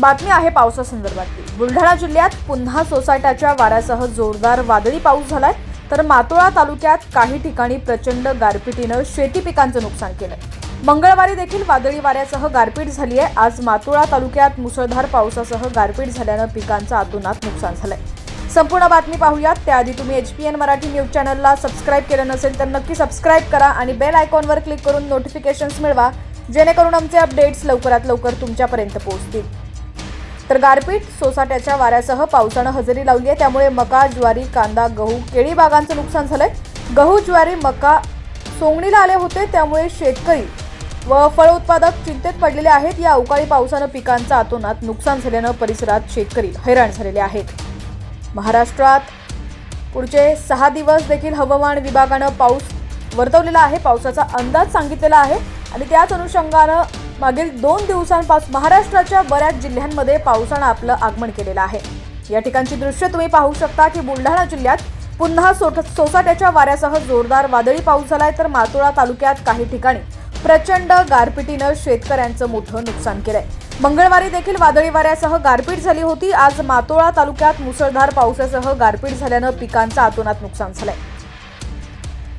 बातमी आहे पावसासंदर्भातली बुलढाणा जिल्ह्यात पुन्हा सोसाट्याच्या वाऱ्यासह जोरदार वादळी पाऊस झालाय. तर मातोळा तालुक्यात काही ठिकाणी प्रचंड गारपिटीनं शेती पिकांचं नुकसान केलंय. मंगळवारी देखील वादळी वाऱ्यासह गारपीट झाली आहे आज मातोळा तालुक्यात मुसळधार पावसासह गारपीट झाल्यानं पिकांचं आतोनात नुकसान झालंय. संपूर्ण बातमी पाहूयात. त्याआधी तुम्ही H P N Marathi news चॅनलला सबस्क्राईब केलं नसेल तर नक्की सबस्क्राईब करा आणि बेल आयकॉनवर क्लिक करून नोटिफिकेशन्स मिळवा जेणेकरून आमचे अपडेट्स लवकरात लवकर तुमच्यापर्यंत पोहोचतील. तर गारपीट सोसाट्याच्या वाऱ्यासह पावसानं हजेरी लावली आहे. त्यामुळे मका ज्वारी कांदा गहू केळी बागांचं नुकसान झालंय. गहू ज्वारी मका सोंगणीला आले होते. त्यामुळे शेतकरी व फळ उत्पादक चिंतेत पडलेले आहेत. या अवकाळी पावसानं पिकांचं आतोनात नुकसान झाल्यानं परिसरात शेतकरी हैराण झालेले आहेत. महाराष्ट्रात पुढचे सहा दिवस देखील हवामान विभागानं पाऊस वर्तवलेला आहे. पावसाचा अंदाज सांगितलेला आहे. आणि त्याच अनुषंगानं मागील दोन दिवसांपासून महाराष्ट्राच्या बऱ्याच जिल्ह्यांमध्ये पावसानं आपलं आगमन केलेलं आहे. या ठिकाणची दृश्य तुम्ही पाहू शकता की बुलढाणा जिल्ह्यात पुन्हा सोट सोसाट्याच्या वाऱ्यासह जोरदार वादळी पाऊस झालाय. तर मातोळा तालुक्यात काही ठिकाणी प्रचंड गारपिटीनं शेतकऱ्यांचं मोठं नुकसान केलंय. मंगळवारी देखील वादळी वाऱ्यासह गारपीट झाली होती. आज मातोळा तालुक्यात मुसळधार पावसासह गारपीट झाल्यानं पिकांचं आतोनात नुकसान झालंय.